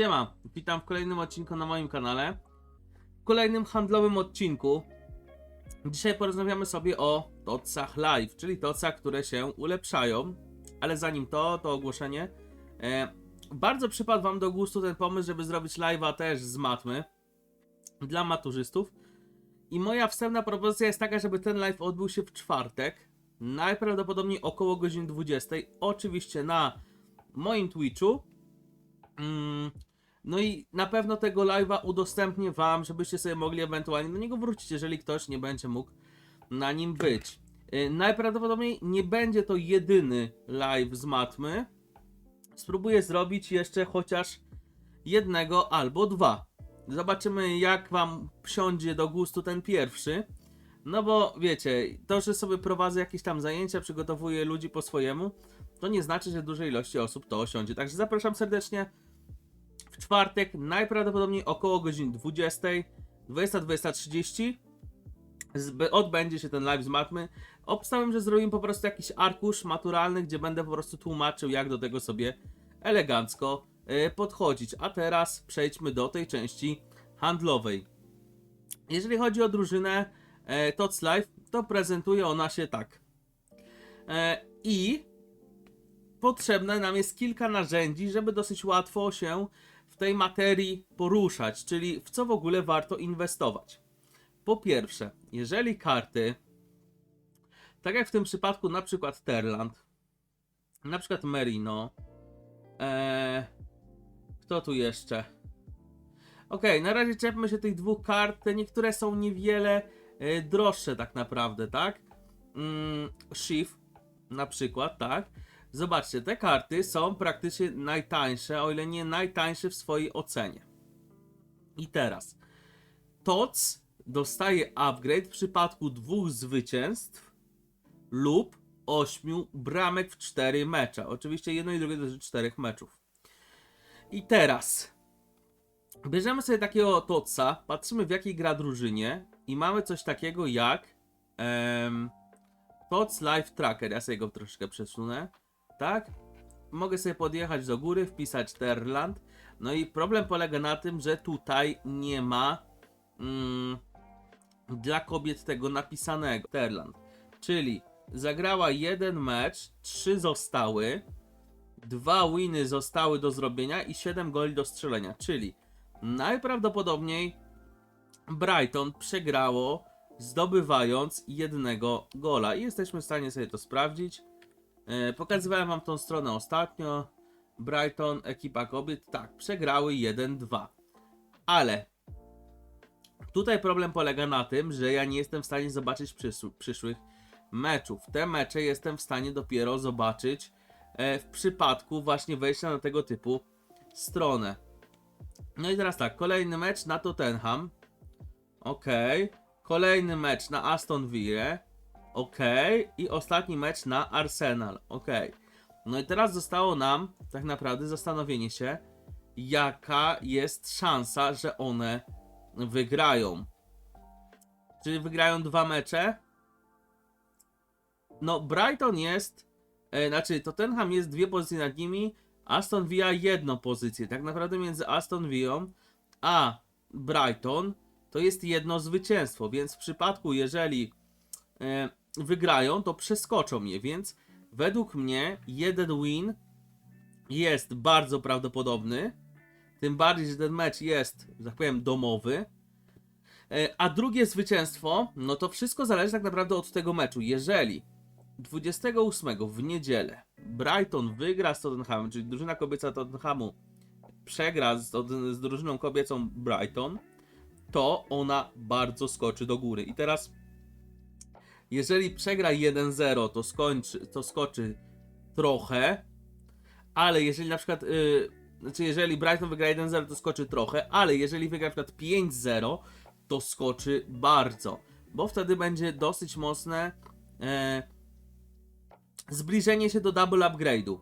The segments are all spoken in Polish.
Siema, witam w kolejnym odcinku na moim kanale. W kolejnym handlowym odcinku. Dzisiaj porozmawiamy sobie o tocach live, czyli tocach, które się ulepszają. Ale zanim to, to ogłoszenie. E, bardzo przypadł wam do gustu ten pomysł, żeby zrobić live'a też z matmy. Dla maturzystów. I moja wstępna propozycja jest taka, żeby ten live odbył się w czwartek. Najprawdopodobniej około godziny 20. Oczywiście na moim Twitchu. Mm, no i na pewno tego live'a udostępnię wam, żebyście sobie mogli ewentualnie do niego wrócić, jeżeli ktoś nie będzie mógł na nim być. Yy, najprawdopodobniej nie będzie to jedyny live z matmy. Spróbuję zrobić jeszcze chociaż jednego albo dwa. Zobaczymy jak wam siądzie do gustu ten pierwszy. No bo wiecie, to, że sobie prowadzę jakieś tam zajęcia, przygotowuję ludzi po swojemu, to nie znaczy, że dużej ilości osób to osiądzie. Także zapraszam serdecznie czwartek, najprawdopodobniej około godziny 20, 20-20.30 zb- odbędzie się ten live z matmy. Obstałem, że zrobimy po prostu jakiś arkusz maturalny, gdzie będę po prostu tłumaczył, jak do tego sobie elegancko e, podchodzić. A teraz przejdźmy do tej części handlowej. Jeżeli chodzi o drużynę e, Tots Live, to prezentuje ona się tak. E, I potrzebne nam jest kilka narzędzi, żeby dosyć łatwo się tej materii poruszać, czyli w co w ogóle warto inwestować. Po pierwsze, jeżeli karty, tak jak w tym przypadku na przykład Terland, na przykład Merino, eee, kto tu jeszcze? Okej, na razie czepmy się tych dwóch kart, niektóre są niewiele e, droższe tak naprawdę, tak? Mm, Shift na przykład, tak? Zobaczcie, te karty są praktycznie najtańsze, o ile nie najtańsze w swojej ocenie. I teraz, TOC dostaje upgrade w przypadku dwóch zwycięstw lub ośmiu bramek w cztery mecze. Oczywiście jedno i drugie dotyczy czterech meczów. I teraz, bierzemy sobie takiego TOCa, patrzymy w jakiej gra drużynie i mamy coś takiego jak em, TOC Live Tracker. Ja sobie go troszkę przesunę tak? Mogę sobie podjechać do góry, wpisać Terland. No i problem polega na tym, że tutaj nie ma mm, dla kobiet tego napisanego. Terland. Czyli zagrała jeden mecz, trzy zostały, dwa winy zostały do zrobienia i 7 goli do strzelenia. Czyli najprawdopodobniej Brighton przegrało zdobywając jednego gola. I jesteśmy w stanie sobie to sprawdzić. E, Pokazywałem wam tą stronę ostatnio. Brighton, ekipa kobiet, tak, przegrały 1-2. Ale tutaj problem polega na tym, że ja nie jestem w stanie zobaczyć przyszłych meczów. Te mecze jestem w stanie dopiero zobaczyć e, w przypadku właśnie wejścia na tego typu stronę. No i teraz tak, kolejny mecz na Tottenham. Okej. Kolejny mecz na Aston Villa. Ok. I ostatni mecz na Arsenal. Ok. No i teraz zostało nam tak naprawdę zastanowienie się, jaka jest szansa, że one wygrają. Czy wygrają dwa mecze? No, Brighton jest. E, znaczy, Tottenham jest dwie pozycje nad nimi, Aston Villa jedną pozycję. Tak naprawdę między Aston Villą a Brighton to jest jedno zwycięstwo, więc w przypadku, jeżeli e, wygrają, to przeskoczą je, więc według mnie jeden win jest bardzo prawdopodobny. Tym bardziej, że ten mecz jest, że tak powiem, domowy. E, A drugie zwycięstwo, no to wszystko zależy tak naprawdę od tego meczu. Jeżeli 28 w niedzielę Brighton wygra z Tottenhamem, czyli drużyna kobieca Tottenhamu przegra z, z drużyną kobiecą Brighton, to ona bardzo skoczy do góry. I teraz jeżeli przegra 1-0, to, skończy, to skoczy trochę, ale jeżeli na przykład, yy, znaczy jeżeli Brighton wygra 1-0, to skoczy trochę, ale jeżeli wygra na przykład 5-0, to skoczy bardzo, bo wtedy będzie dosyć mocne e, zbliżenie się do double upgrade'u,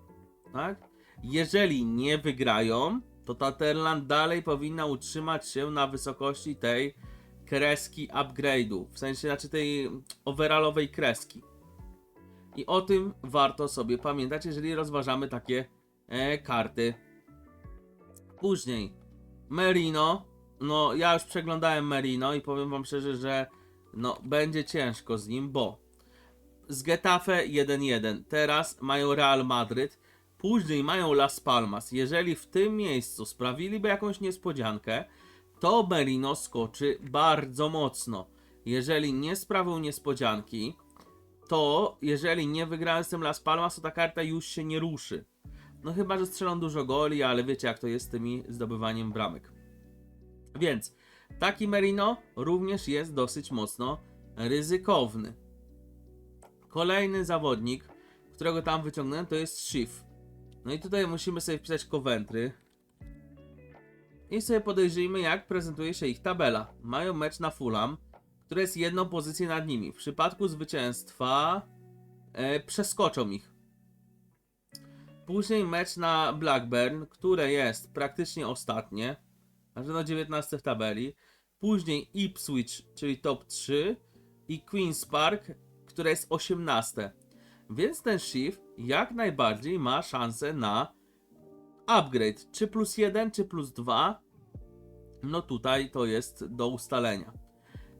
tak? Jeżeli nie wygrają, to Taterland dalej powinna utrzymać się na wysokości tej kreski upgrade'u, w sensie znaczy tej overallowej kreski. I o tym warto sobie pamiętać, jeżeli rozważamy takie e, karty. Później Merino. No, ja już przeglądałem Merino i powiem wam szczerze, że no, będzie ciężko z nim, bo z Getafe 1-1, teraz mają Real Madryt, później mają Las Palmas. Jeżeli w tym miejscu sprawiliby jakąś niespodziankę, to Merino skoczy bardzo mocno. Jeżeli nie sprawią niespodzianki, to jeżeli nie wygrają z tym Las Palmas, to ta karta już się nie ruszy. No chyba, że strzelą dużo goli, ale wiecie jak to jest z tymi zdobywaniem bramek. Więc taki Merino również jest dosyć mocno ryzykowny. Kolejny zawodnik, którego tam wyciągnąłem, to jest Schiff. No i tutaj musimy sobie wpisać Coventry. I sobie podejrzyjmy, jak prezentuje się ich tabela. Mają mecz na Fulham, który jest jedną pozycję nad nimi. W przypadku zwycięstwa e, przeskoczą ich. Później mecz na Blackburn, które jest praktycznie ostatnie. Znaczy no 19 w tabeli. Później Ipswich, czyli top 3. I Queen's Park, które jest 18. Więc ten Shift jak najbardziej ma szansę na upgrade. Czy plus 1, czy plus 2. No tutaj to jest do ustalenia.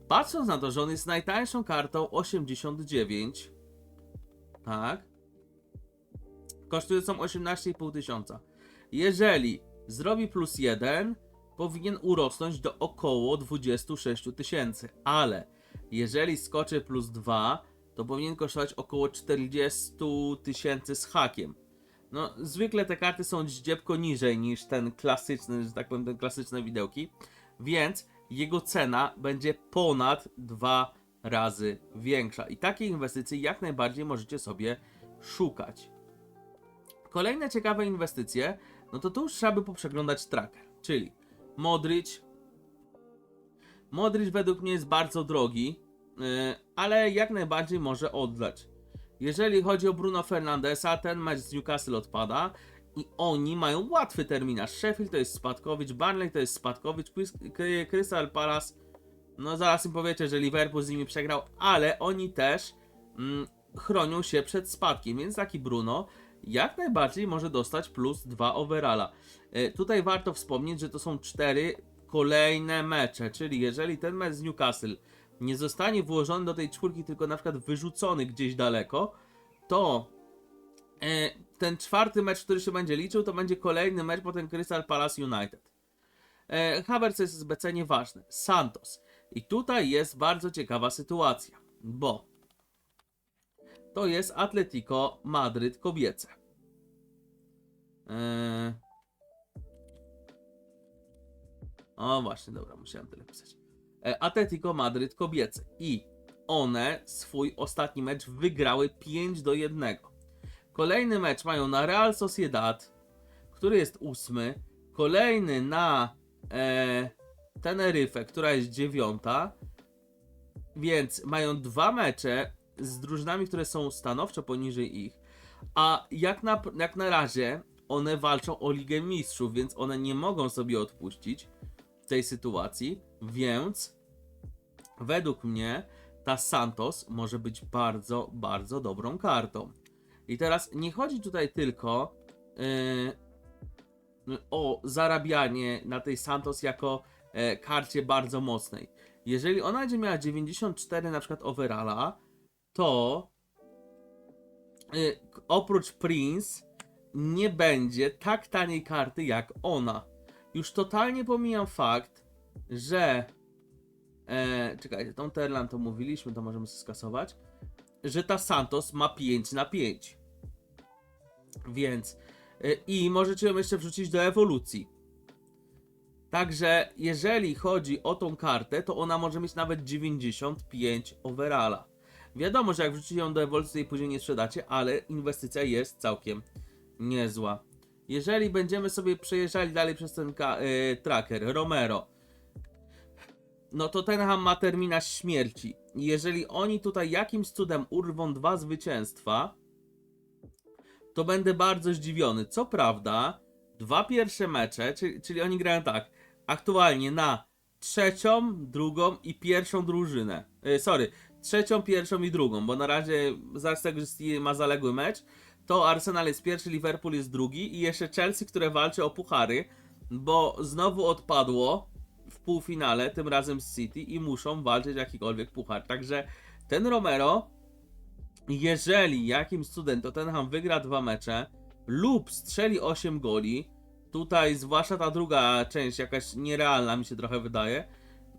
Patrząc na to, że on jest najtańszą kartą 89. Tak. Kosztującą 18,5 tysiąca. Jeżeli zrobi plus 1, powinien urosnąć do około 26 tysięcy. Ale jeżeli skoczy plus 2, to powinien kosztować około 40 tysięcy z hakiem. No, zwykle te karty są zdziebko niżej niż ten klasyczny, że tak powiem, te klasyczne widełki, więc jego cena będzie ponad dwa razy większa. I takiej inwestycji jak najbardziej możecie sobie szukać. Kolejne ciekawe inwestycje, no to tu już trzeba by poprzeglądać tracker, czyli Modric. Modric według mnie jest bardzo drogi, yy, ale jak najbardziej może oddać. Jeżeli chodzi o Bruno Fernandesa, ten mecz z Newcastle odpada i oni mają łatwy terminarz. Sheffield to jest spadkowicz, Burnley to jest spadkowicz, Crys- Cry- Crystal Palace, no zaraz im powiecie, że Liverpool z nimi przegrał, ale oni też mm, chronią się przed spadkiem, więc taki Bruno jak najbardziej może dostać plus 2 overalla. E, Tutaj warto wspomnieć, że to są cztery kolejne mecze, czyli jeżeli ten mecz z Newcastle nie zostanie włożony do tej czwórki, tylko na przykład wyrzucony gdzieś daleko, to e, ten czwarty mecz, który się będzie liczył, to będzie kolejny mecz potem Crystal Palace United. E, Havertz jest SBC nieważne. Santos. I tutaj jest bardzo ciekawa sytuacja, bo to jest Atletico Madryt kobiece. Eee... O właśnie, dobra, musiałem tyle pisać. E, Atletico Madryt kobiece. I one swój ostatni mecz wygrały 5 do 1. Kolejny mecz mają na Real Sociedad, który jest ósmy. Kolejny na e, Tenerife, która jest dziewiąta. Więc mają dwa mecze z drużynami, które są stanowczo poniżej ich. A jak na, jak na razie one walczą o Ligę Mistrzów, więc one nie mogą sobie odpuścić tej sytuacji. Więc według mnie ta Santos może być bardzo, bardzo dobrą kartą. I teraz nie chodzi tutaj tylko yy, o zarabianie na tej Santos jako e, karcie bardzo mocnej. Jeżeli ona będzie miała 94 na przykład overalla, to y, oprócz Prince nie będzie tak taniej karty jak ona. Już totalnie pomijam fakt, że e, czekajcie, tą Terlan to mówiliśmy, to możemy skasować, że ta Santos ma 5 na 5. Więc y, i możecie ją jeszcze wrzucić do ewolucji. Także jeżeli chodzi o tą kartę, to ona może mieć nawet 95 overalla. Wiadomo, że jak wrzucicie ją do ewolucji i później nie sprzedacie, ale inwestycja jest całkiem niezła. Jeżeli będziemy sobie przejeżdżali dalej przez ten y, tracker, Romero, no to Tenham ma terminarz śmierci. Jeżeli oni tutaj jakimś cudem urwą dwa zwycięstwa, to będę bardzo zdziwiony. Co prawda, dwa pierwsze mecze, czyli, czyli oni grają tak, aktualnie na trzecią, drugą i pierwszą drużynę. Y, sorry, trzecią, pierwszą i drugą, bo na razie z tego, że ma zaległy mecz, to Arsenal jest pierwszy, Liverpool jest drugi i jeszcze Chelsea, które walczy o puchary, bo znowu odpadło półfinale, tym razem z City i muszą walczyć jakikolwiek puchar. Także ten Romero, jeżeli jakimś cudem Tottenham wygra dwa mecze lub strzeli 8 goli, tutaj zwłaszcza ta druga część jakaś nierealna mi się trochę wydaje,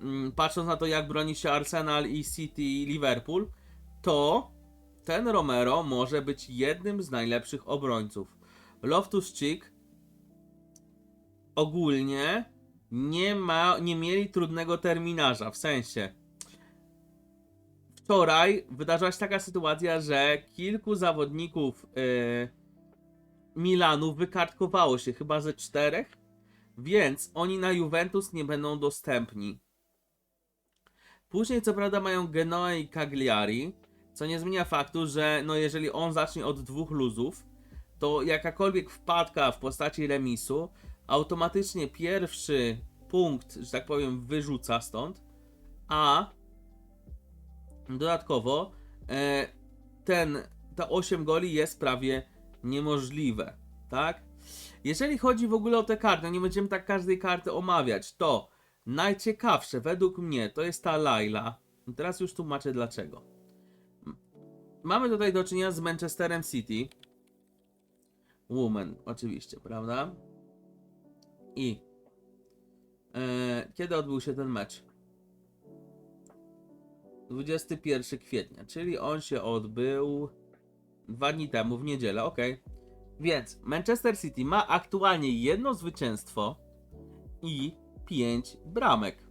mm, patrząc na to jak broni się Arsenal i City i Liverpool, to ten Romero może być jednym z najlepszych obrońców. Loftus-Cheek ogólnie nie, ma, nie mieli trudnego terminarza, w sensie wczoraj wydarzyła się taka sytuacja, że kilku zawodników yy, Milanu wykartkowało się, chyba ze czterech, więc oni na Juventus nie będą dostępni. Później co prawda mają Genoa i Cagliari, co nie zmienia faktu, że no jeżeli on zacznie od dwóch luzów, to jakakolwiek wpadka w postaci remisu automatycznie pierwszy punkt, że tak powiem, wyrzuca stąd, a dodatkowo e, ten, ta 8 goli jest prawie niemożliwe, tak? Jeżeli chodzi w ogóle o te karty, no nie będziemy tak każdej karty omawiać, to najciekawsze według mnie to jest ta Laila. Teraz już tłumaczę dlaczego. Mamy tutaj do czynienia z Manchesterem City. Woman, oczywiście, prawda? I e, kiedy odbył się ten mecz? 21 kwietnia, czyli on się odbył dwa dni temu, w niedzielę, ok. Więc Manchester City ma aktualnie jedno zwycięstwo i 5 bramek.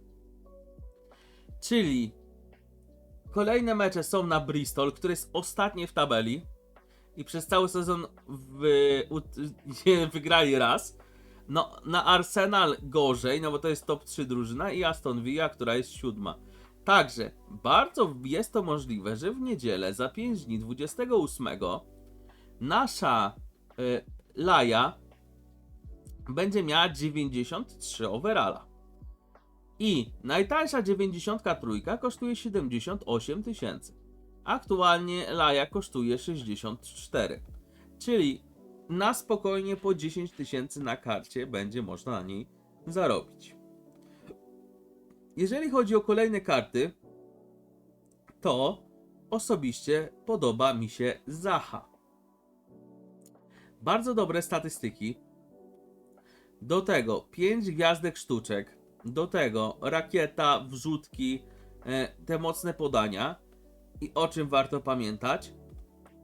Czyli kolejne mecze są na Bristol, który jest ostatnie w tabeli i przez cały sezon w, wygrali raz. No, na Arsenal gorzej, no bo to jest top 3 drużyna i Aston Villa, która jest siódma. Także bardzo jest to możliwe, że w niedzielę za 5 dni 28 nasza y, Laja będzie miała 93 overalla. I najtańsza 93 kosztuje 78 tysięcy. Aktualnie Laja kosztuje 64. Czyli na spokojnie po 10 tysięcy na karcie będzie można na niej zarobić. Jeżeli chodzi o kolejne karty, to osobiście podoba mi się Zaha. Bardzo dobre statystyki. Do tego 5 gwiazdek sztuczek. Do tego rakieta, wrzutki, e, te mocne podania. I o czym warto pamiętać?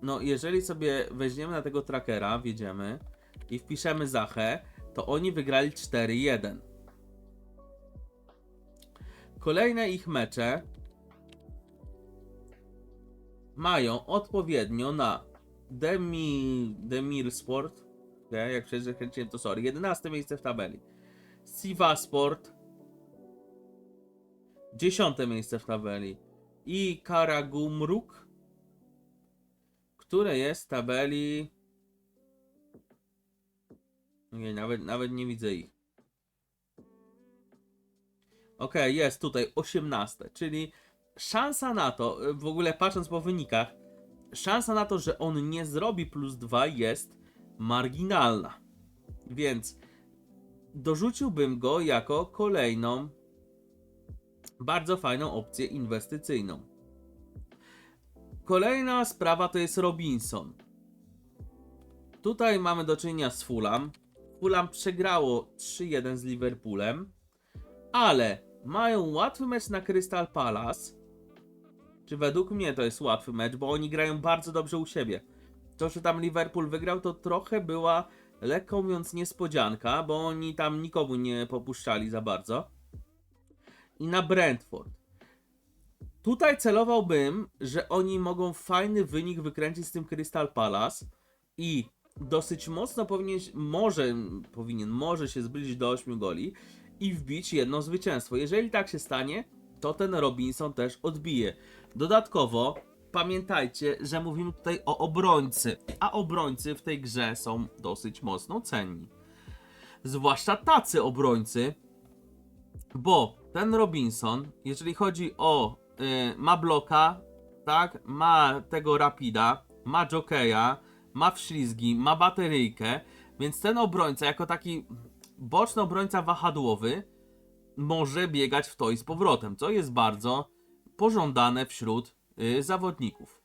No, jeżeli sobie weźmiemy na tego trackera, wjedziemy i wpiszemy Zachę, to oni wygrali 4-1. Kolejne ich mecze mają odpowiednio na Demi, Demir Sport, nie, jak przekręciłem to sorry, 11 miejsce w tabeli. Siva Sport, 10 miejsce w tabeli. I Karagumruk, które jest w tabeli. Nie, nawet, nawet nie widzę ich. Okej, jest tutaj 18, czyli szansa na to, w ogóle patrząc po wynikach, szansa na to, że on nie zrobi plus 2 jest marginalna. Więc dorzuciłbym go jako kolejną bardzo fajną opcję inwestycyjną. Kolejna sprawa to jest Robinson. Tutaj mamy do czynienia z Fulham. Fulham przegrało 3-1 z Liverpoolem, ale mają łatwy mecz na Crystal Palace. Czy według mnie to jest łatwy mecz, bo oni grają bardzo dobrze u siebie. To, że tam Liverpool wygrał, to trochę była lekko mówiąc niespodzianka, bo oni tam nikomu nie popuszczali za bardzo. I na Brentford. Tutaj celowałbym, że oni mogą fajny wynik wykręcić z tym Crystal Palace i dosyć mocno powinien, może, powinien, może się zbliżyć do 8 goli i wbić jedno zwycięstwo. Jeżeli tak się stanie, to ten Robinson też odbije. Dodatkowo pamiętajcie, że mówimy tutaj o obrońcy, a obrońcy w tej grze są dosyć mocno cenni. Zwłaszcza tacy obrońcy, bo ten Robinson, jeżeli chodzi o ma bloka, tak, ma tego rapida, ma jokeja, ma wślizgi, ma bateryjkę, więc ten obrońca jako taki boczny obrońca wahadłowy może biegać w to i z powrotem, co jest bardzo pożądane wśród y, zawodników.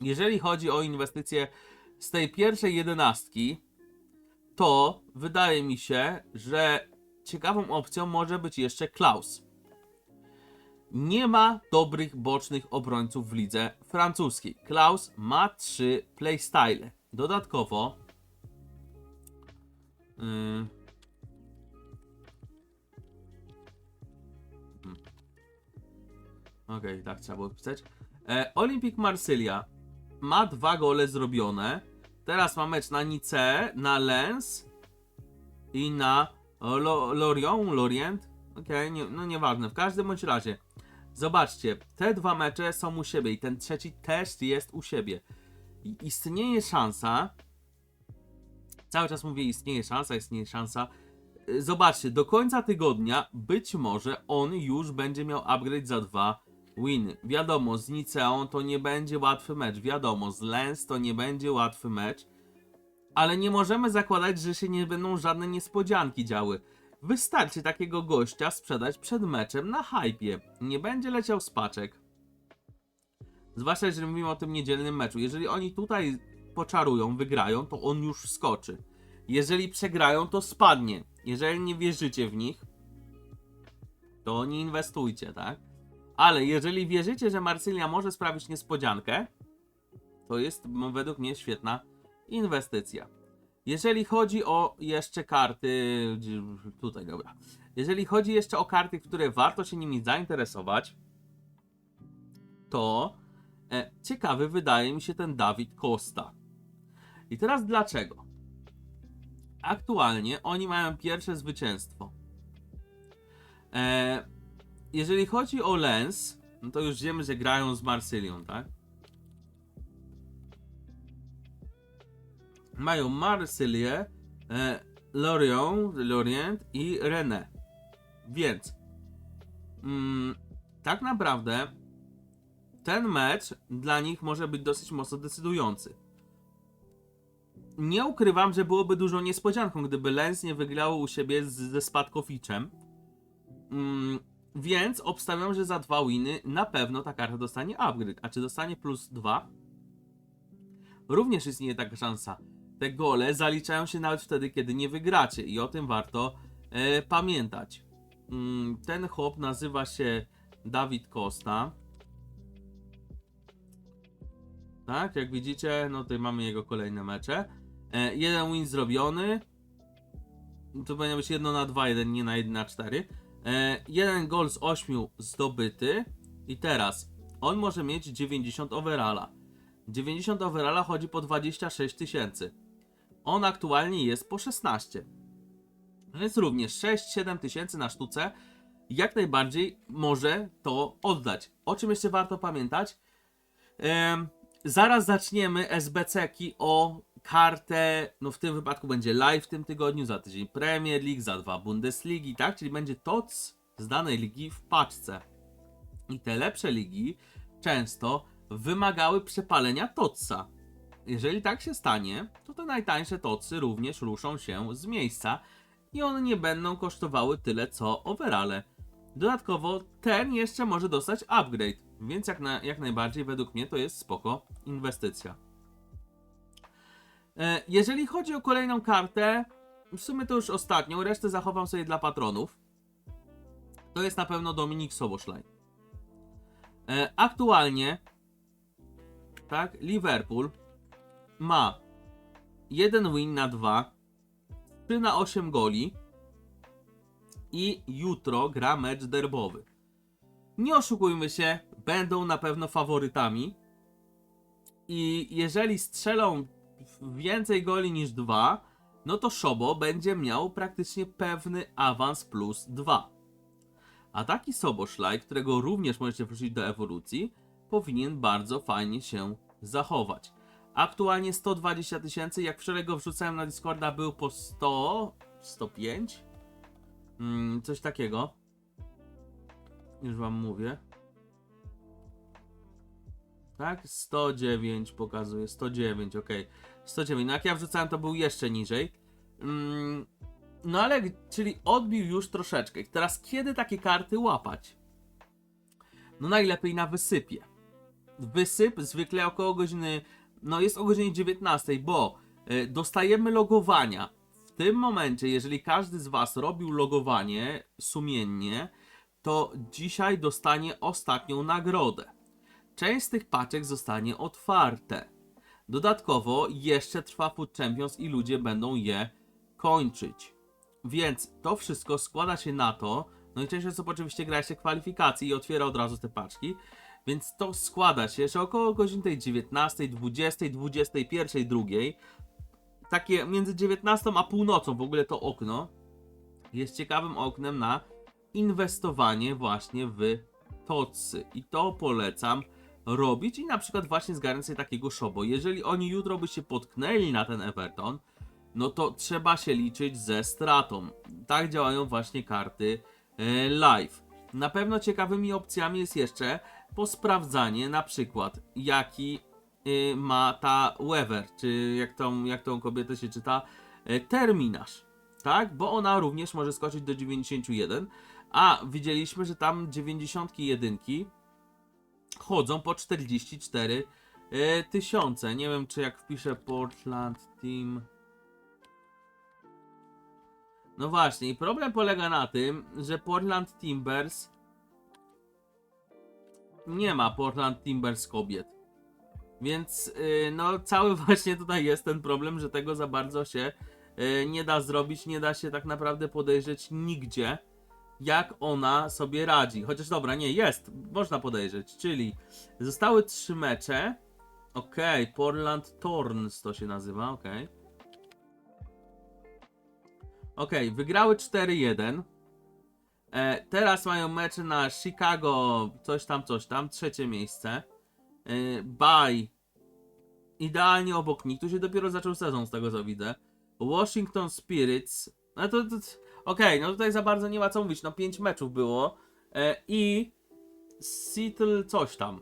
Jeżeli chodzi o inwestycje z tej pierwszej jedenastki, to wydaje mi się, że ciekawą opcją może być jeszcze Klaus. Nie ma dobrych bocznych obrońców w lidze francuskiej. Klaus ma trzy playstyle. Dodatkowo. Yy... Hmm. Okej, tak trzeba było wpisać. E, Olympique Marsylia ma dwa gole zrobione. Teraz ma mecz na Nice, na Lens i na Lo- Lorient. Okej, nie, no nieważne. W każdym bądź razie. Zobaczcie, te dwa mecze są u siebie i ten trzeci też jest u siebie. I istnieje szansa. Cały czas mówię, istnieje szansa, istnieje szansa. Y, Zobaczcie, do końca tygodnia być może on już będzie miał upgrade za dwa winy. Wiadomo, z Niceą to nie będzie łatwy mecz. Wiadomo, z Lens to nie będzie łatwy mecz. Ale nie możemy zakładać, że się nie będą żadne niespodzianki działy. Wystarczy takiego gościa sprzedać przed meczem na hypie. Nie będzie leciał z paczek. Zwłaszcza jeżeli mówimy o tym niedzielnym meczu. Jeżeli oni tutaj poczarują, wygrają, to on już skoczy. Jeżeli przegrają, to spadnie. Jeżeli nie wierzycie w nich, to nie inwestujcie, tak? Ale jeżeli wierzycie, że Marsylia może sprawić niespodziankę, to jest według mnie świetna inwestycja. Jeżeli chodzi o jeszcze karty, tutaj dobra. Jeżeli chodzi jeszcze o karty, które warto się nimi zainteresować, to e, ciekawy wydaje mi się ten Dawid Costa. I teraz dlaczego? Aktualnie oni mają pierwsze zwycięstwo. E, jeżeli chodzi o Lens, no to już wiemy, że grają z Marsylią, tak? Mają Marsylię, e, Lorient, Lorient i Rennes. Więc mm, tak naprawdę ten mecz dla nich może być dosyć mocno decydujący. Nie ukrywam, że byłoby dużą niespodzianką, gdyby Lens nie wygrało u siebie z, ze Spadkowiczem. Mm, więc obstawiam, że za dwa winy na pewno ta karta dostanie upgrade. A czy dostanie plus dwa? Również istnieje taka szansa. Te gole zaliczają się nawet wtedy, kiedy nie wygracie i o tym warto e, pamiętać. Mm, ten chłop nazywa się Dawid Costa. Tak, jak widzicie, no tutaj mamy jego kolejne mecze. E, jeden win zrobiony. To powinno być 1 na 2, jeden nie na 1 na 4. E, jeden gol z 8 zdobyty. I teraz on może mieć 90 overalla. 90 overalla chodzi po 26 tysięcy. On aktualnie jest po 16. Więc również 6-7 tysięcy na sztuce jak najbardziej może to oddać. O czym jeszcze warto pamiętać? Em, zaraz zaczniemy SBC-ki o kartę, no w tym wypadku będzie live w tym tygodniu, za tydzień Premier League, za dwa Bundesligi, tak? Czyli będzie TOC z danej ligi w paczce. I te lepsze ligi często wymagały przepalenia TOCa. Jeżeli tak się stanie, to te najtańsze TOCy również ruszą się z miejsca i one nie będą kosztowały tyle co overale. Dodatkowo ten jeszcze może dostać upgrade, więc jak, na, jak najbardziej według mnie to jest spoko inwestycja. E, Jeżeli chodzi o kolejną kartę, w sumie to już ostatnią, resztę zachowam sobie dla patronów. To jest na pewno Dominik Soboszlaj. E, Aktualnie, tak, Liverpool ma 1 win na 2, 3 na 8 goli i jutro gra mecz derbowy. Nie oszukujmy się, będą na pewno faworytami. I jeżeli strzelą więcej goli niż dwa, no to Szobo będzie miał praktycznie pewny awans plus 2. A taki Soboszlaj, którego również możecie wrócić do ewolucji, powinien bardzo fajnie się zachować. Aktualnie 120 tysięcy, jak wczoraj go wrzucałem na Discorda, był po 100, 105, mm, coś takiego. Już wam mówię. Tak? 109 pokazuje. 109, ok. 109. No jak ja wrzucałem, to był jeszcze niżej. Mm, No ale, czyli odbił już troszeczkę. Teraz kiedy takie karty łapać? No najlepiej na wysypie. Wysyp zwykle około godziny, no jest o godzinie 19, bo y, dostajemy logowania. W tym momencie, jeżeli każdy z Was robił logowanie sumiennie, to dzisiaj dostanie ostatnią nagrodę. Część z tych paczek zostanie otwarte. Dodatkowo jeszcze trwa Food Champions i ludzie będą je kończyć. Więc to wszystko składa się na to, no i część osób oczywiście gra się kwalifikacji i otwiera od razu te paczki, więc to składa się, że około godziny tej 19, 20, 21, 2, takie między 19 a północą w ogóle to okno jest ciekawym oknem na inwestowanie właśnie w tocy. I to polecam robić i na przykład właśnie zgarnąć sobie takiego szobo. Jeżeli oni jutro by się potknęli na ten Everton, no to trzeba się liczyć ze stratą. Tak działają właśnie karty e, live. Na pewno ciekawymi opcjami jest jeszcze posprawdzanie na przykład jaki y, ma ta Weaver, czy jak tą, jak tą kobietę się czyta, e, terminarz, tak? Bo ona również może skoczyć do 91, a widzieliśmy, że tam 91 chodzą po 44 e, tysiące. Nie wiem, czy jak wpiszę Portland Team. No właśnie, i problem polega na tym, że Portland Timbers nie ma Portland Timbers kobiet. Więc yy, no cały właśnie tutaj jest ten problem, że tego za bardzo się yy, nie da zrobić, nie da się tak naprawdę podejrzeć nigdzie, jak ona sobie radzi. Chociaż dobra, nie, jest, można podejrzeć, czyli zostały trzy mecze. Okej, Portland Torns to się nazywa, okej. Okej, wygrały 4-1. E, teraz mają mecze na Chicago, coś tam, coś tam, trzecie miejsce. E, bye. Idealnie obok nich. Tu się dopiero zaczął sezon, z tego co widzę. Washington Spirits. No to, to okej, no tutaj za bardzo nie ma co mówić. No 5 meczów było. E, I Seattle coś tam.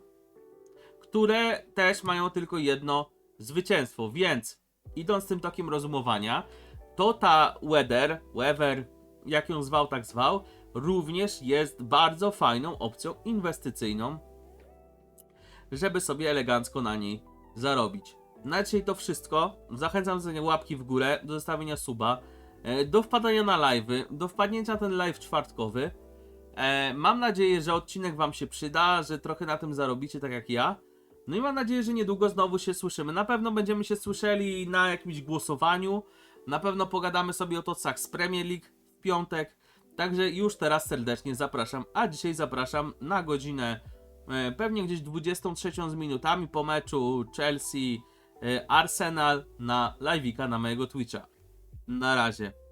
Które też mają tylko jedno zwycięstwo, więc idąc tym tokiem rozumowania, to ta Weather, Weather, jak ją zwał, tak zwał, również jest bardzo fajną opcją inwestycyjną, żeby sobie elegancko na niej zarobić. Na dzisiaj to wszystko. Zachęcam do łapki w górę, do zostawienia suba, e, do wpadania na live'y, do wpadnięcia na ten live czwartkowy. E, Mam nadzieję, że odcinek Wam się przyda, że trochę na tym zarobicie, tak jak ja. No i mam nadzieję, że niedługo znowu się słyszymy. Na pewno będziemy się słyszeli na jakimś głosowaniu. Na pewno pogadamy sobie o tocach z Premier League w piątek. Także już teraz serdecznie zapraszam. A dzisiaj zapraszam na godzinę e, pewnie gdzieś 23 z minutami po meczu Chelsea e, na live'ika na mojego Twitcha. Na razie.